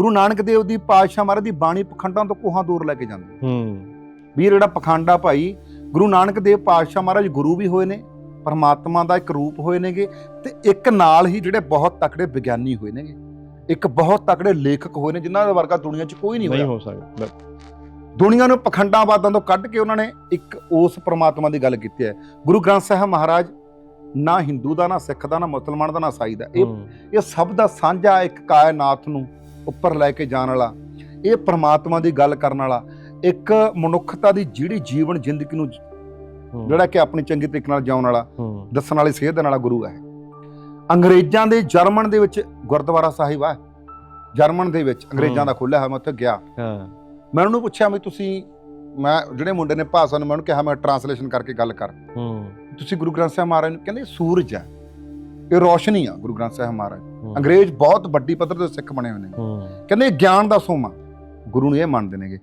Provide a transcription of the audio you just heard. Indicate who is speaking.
Speaker 1: ਗੁਰੂ ਨਾਨਕ ਦੇਵ ਦੀ ਪਾਤਸ਼ਾਹ ਮਹਾਰਾਜ ਦੀ ਬਾਣੀ ਪਖੰਡਾਂ ਤੋਂ ਕੋਹਾਂ ਦੂਰ ਲੈ ਕੇ ਜਾਂਦੀ
Speaker 2: ਹੂੰ।
Speaker 1: ਵੀ ਇਹ ਜਿਹੜਾ ਪਖੰਡਾ ਭਾਈ ਗੁਰੂ ਨਾਨਕ ਦੇਵ ਪਾਤਸ਼ਾਹ ਮਹਾਰਾਜ ਗੁਰੂ ਵੀ ਹੋਏ ਨੇ ਪਰਮਾਤਮਾ ਦਾ ਇੱਕ ਰੂਪ ਹੋਏ ਨੇਗੇ ਤੇ ਇੱਕ ਨਾਲ ਹੀ ਜਿਹੜੇ ਬਹੁਤ ਤਕੜੇ ਵਿਗਿਆਨੀ ਹੋਏ ਨੇਗੇ। ਇੱਕ ਬਹੁਤ ਤਕੜੇ ਲੇਖਕ ਹੋਏ ਨੇ ਜਿਨ੍ਹਾਂ ਦਾ ਵਰਗਾ ਦੁਨੀਆ 'ਚ ਕੋਈ ਨਹੀਂ
Speaker 2: ਨਹੀਂ
Speaker 1: ਹੋਇਆ
Speaker 2: ਹੋ ਸਕਦਾ।
Speaker 1: ਦੁਨੀਆ ਨੂੰ ਪਖੰਡਾਵਾਦਾਂ ਤੋਂ ਕੱਢ ਕੇ ਉਹਨਾਂ ਨੇ ਇੱਕ ਉਸ ਪਰਮਾਤਮਾ ਦੀ ਗੱਲ ਕੀਤੀ ਹੈ। ਗੁਰੂ ਗ੍ਰੰਥ ਸਾਹਿਬ ਮਹਾਰਾਜ ਨਾ ਹਿੰਦੂ ਦਾ ਨਾ ਸਿੱਖ ਦਾ ਨਾ ਮੁਸਲਮਾਨ ਦਾ ਨਾ ਸਾਈ ਦਾ। ਇਹ ਇਹ ਸਭ ਦਾ ਸਾਂਝਾ ਇੱਕ ਕਾਇਨਾਤ ਨੂੰ ਉੱਪਰ ਲੈ ਕੇ ਜਾਣ ਵਾਲਾ ਇਹ ਪ੍ਰਮਾਤਮਾ ਦੀ ਗੱਲ ਕਰਨ ਵਾਲਾ ਇੱਕ ਮਨੁੱਖਤਾ ਦੀ ਜਿਹੜੀ ਜੀਵਨ ਜ਼ਿੰਦਗੀ ਨੂੰ ਜਿਹੜਾ ਕਿ ਆਪਣੀ ਚੰਗੇ ਤਰੀਕੇ ਨਾਲ ਜਿਉਣ ਵਾਲਾ ਦੱਸਣ ਵਾਲੀ ਸੇਧ ਦੇਣ ਵਾਲਾ ਗੁਰੂ ਹੈ। ਅੰਗਰੇਜ਼ਾਂ ਦੇ ਜਰਮਨ ਦੇ ਵਿੱਚ ਗੁਰਦੁਆਰਾ ਸਾਹਿਬ ਆ। ਜਰਮਨ ਦੇ ਵਿੱਚ ਅੰਗਰੇਜ਼ਾਂ। ਦਾ ਖੋਲਿਆ ਹੋਇਆ ਮੈਂ ਉੱਥੇ ਗਿਆ।
Speaker 2: ਹਾਂ।
Speaker 1: ਮੈਂ ਉਹਨੂੰ ਪੁੱਛਿਆ ਵੀ ਤੁਸੀਂ ਮੈਂ ਜਿਹੜੇ ਮੁੰਡੇ ਨੇ ਭਾਸ਼ਾ ਨੂੰ ਮੈਂ ਉਹਨੂੰ ਕਿਹਾ ਮੈਂ ਟਰਾਂਸਲੇਸ਼ਨ ਕਰਕੇ ਗੱਲ ਕਰ।
Speaker 2: ਹੂੰ।
Speaker 1: ਤੁਸੀਂ ਗੁਰੂ ਗ੍ਰੰਥ ਸਾਹਿਬ ਮਹਾਰਾਜ ਨੂੰ ਕਹਿੰਦੇ ਸੂਰਜ ਹੈ। ਇਹ ਰੋਸ਼ਨੀ ਆ ਗੁਰੂ ਗ੍ਰੰਥ ਸਾਹਿਬ ਮਹਾਰਾਜ। ਅੰਗਰੇਜ਼ ਬਹੁਤ ਵੱਡੀ ਪੱਧਰ ਤੇ ਸਿੱਖ ਬਣੇ ਹੋਏ ਨੇ। ਕਹਿੰਦੇ ਗਿਆਨ ਦਾ ਸੋਮਾ। ਗੁਰੂ ਨੂੰ ਇਹ ਮੰਨਦੇ ਨੇਗੇ।